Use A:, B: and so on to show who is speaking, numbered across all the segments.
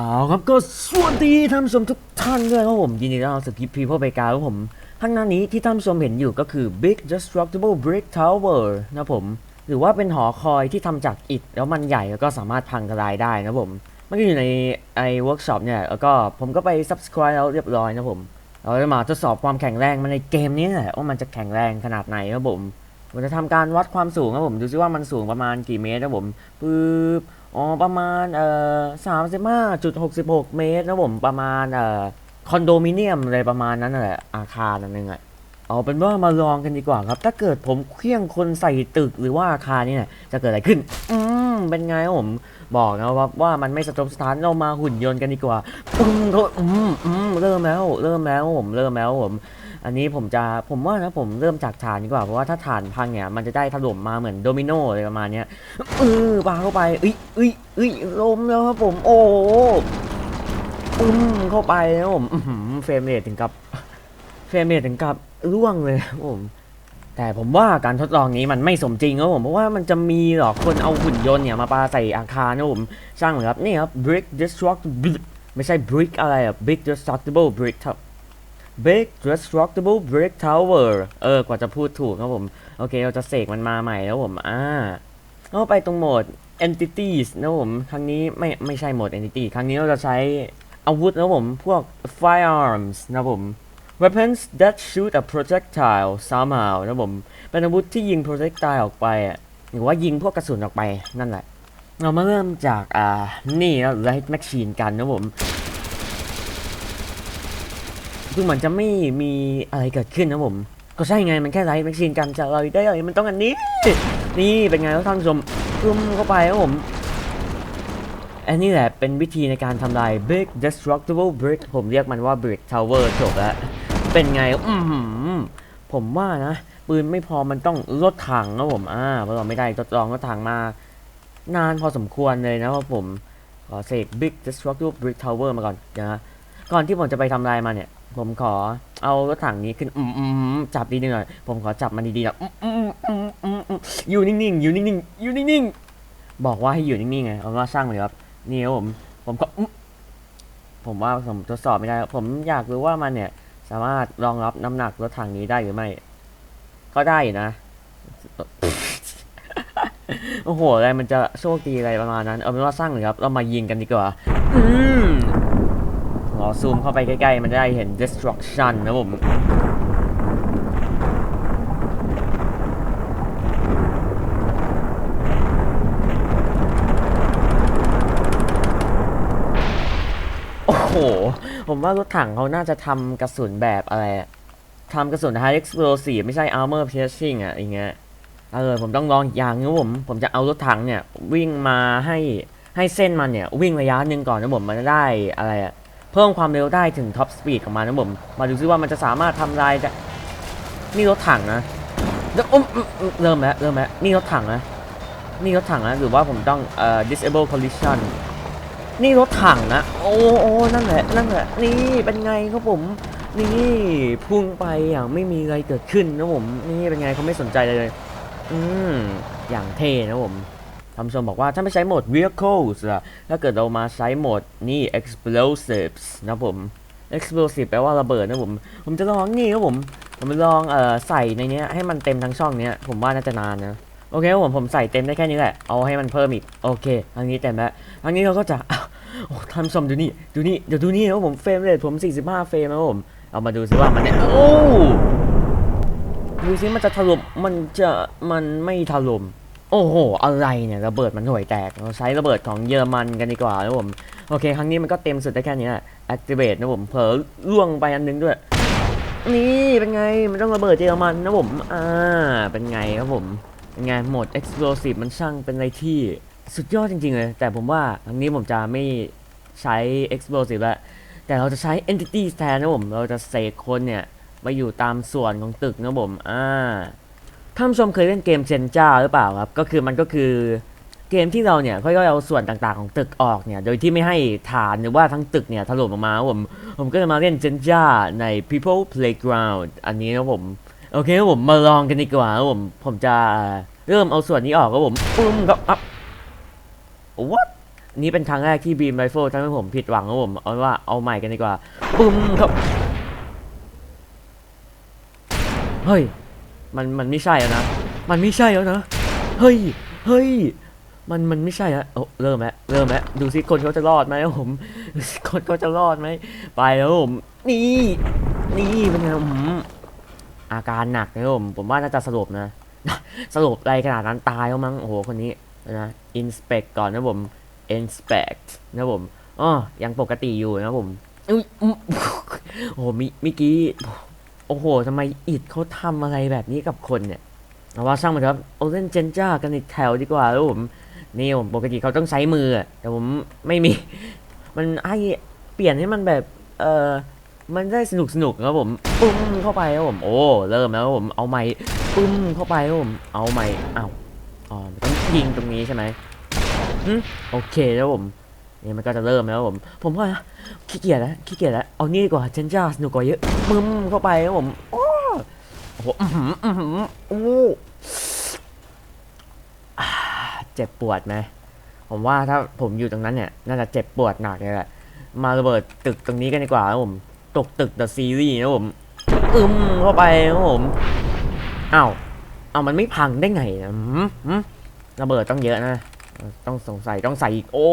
A: เอาครับก็สวัสดีท่านผู้ชมทุกท่านด้วยครับผมยินดีต้อนรับสู่คลิปพีพ่อไปกาครับผมข้างหน้านี้ที่ท่านผู้ชมเห็นอยู่ก็คือ Big Destructible Brick Tower นะผม หรือว่าเป็นหอคอยที่ทำจากอิฐแล้วมันใหญ่แล้วก็สามารถพังทลายได้นะผมมันก็อยู่ในไอ้เวิร์กช็อปเนี่ยแล้วก็ผมก็ไป subscribe แล้วเรียบร้อยนะผม เราจะมาทดสอบความแข็งแรงมันในเกมนี้แหละว่ามันจะแข็งแรงขนาดไหนครับผมผมจะทำการวัดความสูงครับผมดูซิว่ามันสูงประมาณกี่เมตรครับผมปึ๊บ อ๋อประมาณเอ่อสามสิบห้าจุดหกสิบหกเมตรนะผมประมาณเอ่อคอนโดมิเนียมอะไรประมาณนั้นนั่นแหละอาคารนั่นเองอะเอาเป็นว่ามาลองกันดีกว่าครับ ถ้าเกิดผมเคลี้ยงคนใส่ตึกหรือว่าอาคารนี่เนี่ยจะเกิดอะไรขึ้น อืมเป็นไงครับผมบอกนะว่าว่ามันไม่สะทกสถานเรามาหุ่นยนต์กันดีกว่าปึ้งเขาอืมอืมเริ่มแล้ว เริ่มแล้วผมเริ่มแล้วผม อันนี้ผมจะผมว่านะผมเริ่มจากฐานดีกว่าเพราะว่าถ้าฐานพังเนี่ยมันจะได้ถล่มมาเหมือนโดมิโนอะไรประมาณเนี้ยเออปาเข้าไปเอ้ยเอ้ยเอ้ยล้มแล้วครับผมโอ้โหปึ้มเข้าไปนะผมเฟรมเรทถึงกับเฟรมเรทถึงกับร่วงเลยผมแต่ผมว่าการทดลองนี้มันไม่สมจริงครับผมเพราะว่ามันจะมีหรอกคนเอาหุ่นยนต์เนี่ยมาปาใส่อาคารนะผมช่างเหรอครับนี่ครับ brick destructible ไม่ใช่ brick อะไรอะ big destructible brick ครับ Big Destructible Brick Tower เออ กว่าจะพูดถูกครับผม โอเค เราจะเสกมันมาใหม่แล้วผม อ่าเข้าไปตรงโหมด Entities นะผม ครั้งนี้ไม่ไม่ใช่โหมด Entity ครั้งนี้เราจะใช้อาวุธนะผม พวก Firearms นะผม Weapons that shoot a projectile somehow นะผม เป็นอาวุธที่ยิง projectile ออกไปอะหรือว่ายิงพวกกระสุนออกไปนั่นแหละ เรามาเริ่มจากอ่านี่นะ Light Machine กันนะผม คือเหมือนจะไม่มีอะไรเกิดขึ้นนะผม ก็ใช่ไงมันแค่ไลท์แมชชีนกันจะอะไรได้อะไรมันต้องอันนี้ นี่เป็นไงแล้วท่านผู้ชมรุมเข้าไปครับผมอันนี้แหละเป็นวิธีในการทำลาย Big Destructible Brick ผมเรียกมันว่า Brick Tower จบแล้ว เป็นไงอือหือผมว่านะ ปืนไม่พอมันต้องรถถังนะผม อ่าเราไม่ได้ทดลองรถถังมา นานพอสมควรเลยนะครับผม ขอเสก Big Destructible Brick Tower มาก่อนนะก่อนที่ผมจะไปทำลายมันเนี่ย ผมขอเอารถถังนี้ขึ้นอืมอืมจับดีๆหน่อยผมขอจับมันดีๆนะอืมอืมอืมอืมอยู่นิ่งๆอยู่นิ่งๆอยู่นิ่งๆบอกว่าให้อยู่นิ่งๆไงเอาว่าสร้างเลยครับนี่ครับผมผมก็อืมผมว่าผมทดสอบไม่ได้ ผมอยากรู้ว่ามันเนี่ย สามารถรองรับน้ำหนักรถถังนี้ได้หรือไม่ ก็ได้นะ โอ้โหอะไรมันจะโชคดีอะไรประมาณนั้น เอาเป็นว่าสร้างเลยครับ เรามายิงกันดีกว่า อืม ขอซูมเข้าไปใกล้ๆ มันจะได้เห็น destruction นะผมโอ้โห ผมว่ารถถังเขาน่าจะทำกระสุนแบบอะไรทำกระสุน high explosive ไม่ใช่ armor piercing อะอย่างเงี้ย เออ ผมต้องลองอย่างนะผม ผมจะเอารถถังเนี่ย วิ่งมาให้ให้เส้นมันเนี่ย วิ่งระยะหนึ่งก่อนนะผมมันจะได้อะไรอะ เพิ่มความเร็วได้ถึงท็อปสปีดของมันนะผม มาดูซิว่ามันจะสามารถทำลายได้นี่รถถังนะเดี๋ยวอุ๊มอุ๊มอุ๊มเริ่มแล้วเริ่มแล้วนี่รถถังนะนี่รถถังนะหรือว่าผมต้องเอ่อ disable collision นี่รถถังนะโอ้โอ้นั่นแหละนั่นแหละนี่เป็นไงครับผม นี่พุ่งไปอย่างไม่มีอะไรเกิดขึ้นนะผม นี่เป็นไงเขาไม่สนใจเลย อืมอย่างเท่นะผม ทำชมบอกว่าถ้าไม่ใช้โหมด vehicles อะถ้าเกิดเรามาใช้โหมดนี่ explosives นะผม explosive แปลว่าระเบิดนะผม ผมจะลองนี่ครับผม ผมจะลองเอ่อใส่ในเนี้ยให้มันเต็มทั้งช่องเนี้ย ผมว่าน่าจะนานนะโอเคผมผมใส่เต็มได้แค่นี้แหละ เอาให้มันเพิ่มอีก โอเค อันนี้เต็มแล้วอันนี้เราก็จะโอ้ท่านชมดูนี่ ดูนี่ เดี๋ยวดูนี่นะครับผมเฟรมเรทผม 45 เฟรมนะผม เอามาดูซิว่ามันเนี่ย โอ้ ดูซิมันจะถล่ม มันจะ มันไม่ถล่ม โอ้โห อะไรเนี่ยระเบิดมันห่วยแตก เราใช้ระเบิดของเยอรมันกันดีกว่านะผม โอเค ครั้งนี้มันก็เต็มสุดได้แค่นี้แหละ activate นะผม เผลอล่วงไปอันนึงด้วย นี่เป็นไง มันต้องระเบิดเยอรมันนะผม อ่า เป็นไงครับผม เป็นไงโหมด explosive มันช่างเป็นอะไรที่สุดยอดจริง ๆ เลย แต่ผมว่าครั้งนี้ผมจะไม่ใช้ explosive แล้วแต่เราจะใช้ entity แทนนะผม เราจะเสกคนเนี่ยมาอยู่ตามส่วนของตึกนะผม อ่า ท่านผู้ชมเคยเล่นเกมเจนจ้าหรือเปล่าครับ ก็คือมันก็คือเกมที่เราเนี่ยค่อยๆเอาส่วนต่างๆของตึกออกเนี่ย โดยที่ไม่ให้ฐานหรือว่าทั้งตึกเนี่ยถล่มออกมาผม ผมก็จะมาเล่นเจนจ้าใน People Playground อันนี้นะผม โอเคครับผมมาลองกันดีกว่าครับผม ผมจะเริ่มเอาส่วนนี้ออกครับผมปึ้มครับอัพ what นี้เป็นครั้งแรกที่บีมไรเฟิลทำให้ผมผิดหวังครับผม เอาว่าเอาใหม่กันดีกว่าปึ้มครับ เฮ้ย มันมันไม่ใช่แล้วนะ มันไม่ใช่แล้วนะ เฮ้ย เฮ้ย มันมันไม่ใช่อะโอ้เริ่มแล้วเริ่มแล้วดูสิคนเขาจะรอดไหมผมคนเขาจะรอดไหมไปแล้วผมนี่นี่เป็นไงอืมอาการหนักนะผมผมว่าน่าจะสลบนะสลบอะไรขนาดนั้นตายแล้วมั้งโอ้โหคนนี้นะ inspect ก่อนนะผม inspect นะผมอ๋อยังปกติอยู่นะผมอุ๊ยอุ๊ยโอ้โหมิเมื่อกี้ โอ้โหทำไมอิดเขาทำอะไรแบบนี้กับคนเนี่ยเอาว่าช่างมันครับเอาเล่นเจนจ้ากันอีกแถวดีกว่าแล้วผมนี่ผมปกติเขาต้องใช้มือ แต่ผมไม่มี มันไอเปลี่ยนให้มันแบบเออมันได้สนุกสนุกครับผมปึ้มเข้าไปครับผมโอ้เริ่มแล้วผมเอาไม้ปึ้มเข้าไปครับผมเอาไม้อ้าวอ๋อต้องยิงตรงนี้ใช่ไหมอืมโอเคแล้วผม นี่มันก็จะเริ่มแล้วครับผม ผมว่าขี้เกียจแล้วขี้เกียจแล้วเอานี่ดีกว่าเจนจ้าสนุกกว่าเยอะปึ้มเข้าไปครับผมโอ้โหอื้อหืออื้อหือโอ้เจ็บปวดไหมผมว่าถ้าผมอยู่ตรงนั้นเนี่ยน่าจะเจ็บปวดหนักเลยแหละมาระเบิดตึกตรงนี้กันดีกว่าครับผมตกตึก The Series นะผมอึมเข้าไปครับผมอ้าวอ้ามันไม่พังได้ไงนะหืมหืมระเบิดต้องเยอะนะ ต้องสงสัยต้องใส่อีกโอ้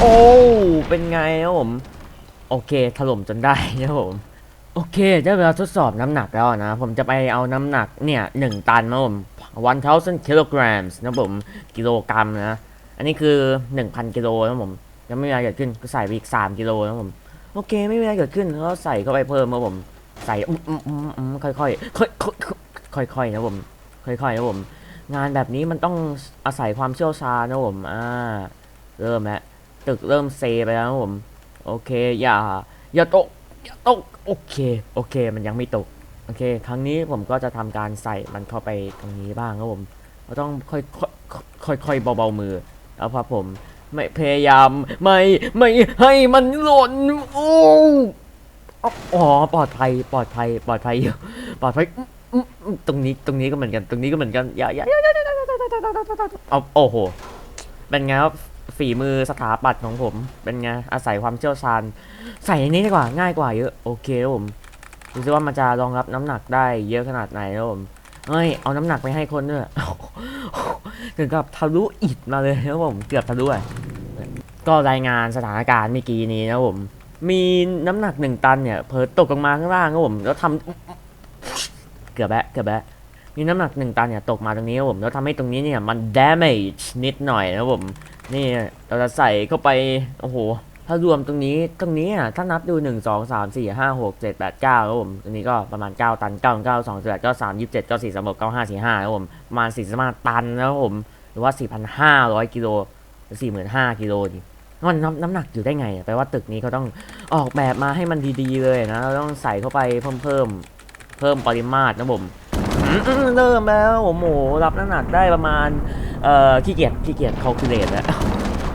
A: โอ้ เป็นไงครับผม โอเค ถล่มจนได้นะผม โอเคได้เวลาทดสอบน้ำหนักแล้วนะ ผมจะไปเอาน้ำหนักเนี่ยหนึ่งตันนะผม1,000 kilograms นะผม กิโลกรัมนะ อันนี้คือ1,000กิโลนะผม ยังไม่มีอะไรเกิดขึ้น ก็ใส่ไปอีก3กิโลนะผม โอเค ไม่มีอะไรเกิดขึ้นก็ใส่เข้าไปเพิ่มนะผม ใส่อืมอืมอืมอืมค่อยๆ ค่อยๆ ค่อยๆ นะผม ค่อยๆ นะผม งานแบบนี้มันต้องอาศัยความเชี่ยวชาญนะผม อ่า เริ่มแล้ว ตึกเริ่มเซไปแล้วผม โอเค อย่า อย่าตก อย่าตก โอเค โอเค มันยังไม่ตก โอเค ครั้งนี้ผมก็จะทำการใส่มันเข้าไปตรงนี้บ้างครับผมก็ต้องค่อยค่อยค่อยเบาๆมือ แล้วครับผม ไม่พยายาม ไม่ ไม่ให้มันหล่น โอ้อ๋อ ปลอดภัย ปลอดภัย ปลอดภัยอยู่ ปลอดภัย ตรงนี้ ตรงนี้ก็เหมือนกัน ตรงนี้ก็เหมือนกัน อย่าอย่าเอา โอ้โห เป็นไงครับ ฝีมือสถาปัตย์ของผม เป็นไง อาศัยความเชี่ยวชาญ ใส่อันนี้ดีกว่าง่ายกว่าเยอะ โอเคครับผมดูซิว่ามันจะรองรับน้ำหนักได้เยอะขนาดไหนครับผมเฮ้ยเอาน้ำหนักไปให้คนด้วยถึงกับทะลุอิฐมาเลยครับผมเกือบทะลุอะก็รายงานสถานการณ์เมื่อกี้นี้นะผมมีน้ำหนักหนึ่งตันเนี่ยเผลอตกลงมาข้างล่างครับผมแล้วทำเกือบแบะเกือบแบะ มีน้ำหนักหนึ่งตันเนี่ยตกมาตรงนี้ครับผมแล้วทำให้ตรงนี้เนี่ยมัน damage นิดหน่อยนะครับผมนี่เราจะใส่เข้าไปโอ้โหถ้ารวมตรงนี้ตรงนี้อะถ้านับดู1 2 3 4 5 6 7 8 9ครับผมตรงนี้ก็ประมาณ9ตัน9 9 2 8 9 3 27 9 4 3 6 9 5 4 5ครับผมประมาณ45ตันนะครับผมหรือว่า4,500กิโลหรือ45,000กิโลดิมันน้ำน้ำหนักอยู่ได้ไงอะแปลว่าตึกนี้เขาต้องออกแบบมาให้มันดีๆเลยนะเราต้องใส่เข้าไปเพิ่มเพิ่มเพิ่มปริมาตรนะผม เริ่มแล้วผมโหรับน้ำหนักได้ประมาณ เอ่อขี้เกียจขี้เกียจ calculate แล้ว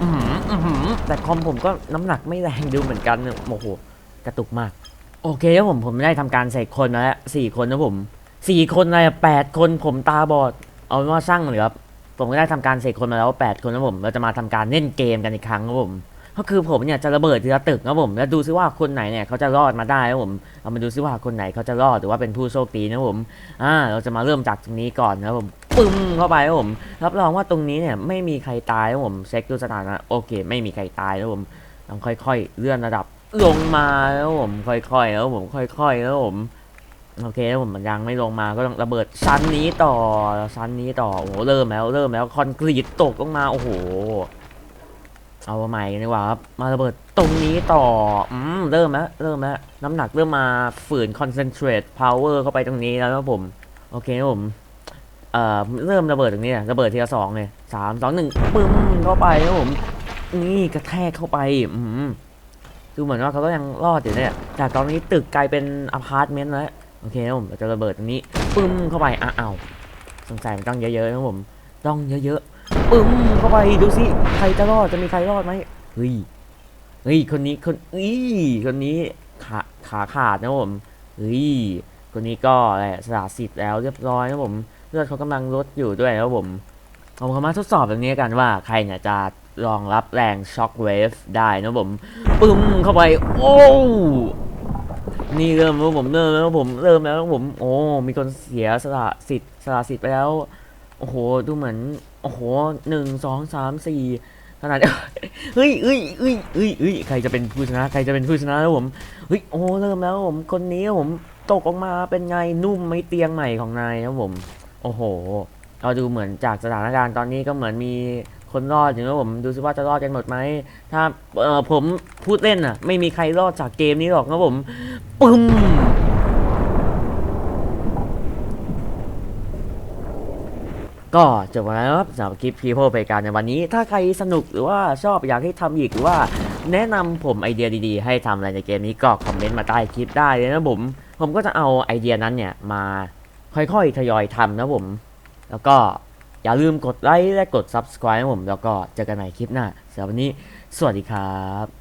A: อื้อหืออื้อหือแต่คอมผมก็น้ำหนักไม่แรงดูเหมือนกันเนี่ยโอ้โหกระตุกมาก โอเคครับผมผมได้ทำการใส่คนมาแล้วสี่คนนะผมสี่คนอะไรอะแปดคนผมตาบอด เอาเป็นว่าช่างเลยครับผมก็ได้ทำการเสกคนมาแล้วแปดคนนะผม เราจะมาทำการเล่นเกมกันอีกครั้งครับผม ก็คือผมเนี่ยจะระเบิดทีละตึกนะผมแล้วดูซิว่าคนไหนเนี่ยเขาจะรอดมาได้นะผมเรามาดูซิว่าคนไหนเขาจะรอดหรือว่าเป็นผู้โชคดีนะผมอ่าเราจะมาเริ่มจากตรงนี้ก่อนนะผมปึ้มเข้าไปนะผมรับรองว่าตรงนี้เนี่ยไม่มีใครตายนะผมเช็คดูสถานะโอเค ไม่มีใครตายนะผมต้องค่อยๆ เลื่อนระดับลงมาแล้วผมค่อยๆแล้วผมค่อยๆแล้วผมโอเคแล้วผมมันยังไม่ลงมาก็ต้องระเบิดชั้นนี้ต่อชั้นนี้ต่อโอ้โหเริ่มแล้วเริ่มแล้วคอนกรีตตกลงมาโอ้โห เอาใหม่ดีกว่าครับมาระเบิดตรงนี้ต่ออืมเริ่มแล้วเริ่มแล้วน้ำหนักเริ่มมาฝืน concentrate power เข้าไปตรงนี้แล้วนะผม โอเคครับผมเอ่อเริ่มระเบิดตรงนี้อะระเบิดทีละสองเลยสามสองหนึ่งปึ้มเข้าไปครับผมนี่กระแทกเข้าไปอืมดูเหมือนว่าเขาก็ยังรอดอยู่เนี่ยจากตอนนี้ตึกกลายเป็นอพาร์ตเมนต์แล้วโอเคครับผมเราจะระเบิดตรงนี้ปึ้มเข้าไปอ้าวสงสัยมันต้องเยอะๆครับผม ต้องเยอะๆ ปึ้มเข้าไปดูสิใครจะรอดจะมีใครรอดไหมเฮ้ยเฮ้ยคนนี้คนอีคนนี้ขาขาขาดนะผมเฮ้ยคนนี้ก็อะไรสละสิทธิ์แล้วเรียบร้อยนะผมเลือดเขากำลังลดอยู่ด้วยนะผมผมขอมาทดสอบแบบนี้กันว่าใครเนี่ยจะรองรับแรงช็อคเวฟได้นะผมปึ้มเข้าไป โอ้นี่เริ่มแล้วผมเริ่มแล้วผมเริ่มแล้วผม โอ้ มีคนเสียสละสิทธิ์สละสิทธิ์ไปแล้ว โอ้โห ดูเหมือน โอ้โหหนึ่งสองสามสี่ขนาดเฮ้ยเฮ้ยเฮ้ยเฮ้ยเฮ้ยใครจะเป็นผู้ชนะ ใครจะเป็นผู้ชนะแล้วผม เฮ้ย โอ้ เริ่มแล้วผม คนนี้ผมตกออกมาเป็นไง นุ่มไม่เตียงใหม่ของนายนะผม โอ้โห เราดูเหมือนจากสถานการณ์ตอนนี้ก็เหมือนมีคนรอดอยู่นะผมดูซิว่าจะรอดกันหมดไหม ถ้าเออผมพูดเล่นอะ ไม่มีใครรอดจากเกมนี้หรอกนะผม ปึ้ม ก็จบแล้วครับสำหรับคลิป People ไปการในวันนี้ ถ้าใครสนุกหรือว่าชอบอยากให้ทำอีกหรือว่า แนะนำผมไอเดียดีๆ ให้ทำอะไรในเกมนี้ก็คอมเมนต์มาใต้คลิปได้เลยนะผม ผมก็จะเอาไอเดียนั้นเนี่ยมาค่อยๆทยอยทำนะผม แล้วก็อย่าลืมกดไลค์และกด Subscribe นะผม แล้วก็เจอกันใหม่คลิปหน้าสำหรับวันนี้ สวัสดีครับ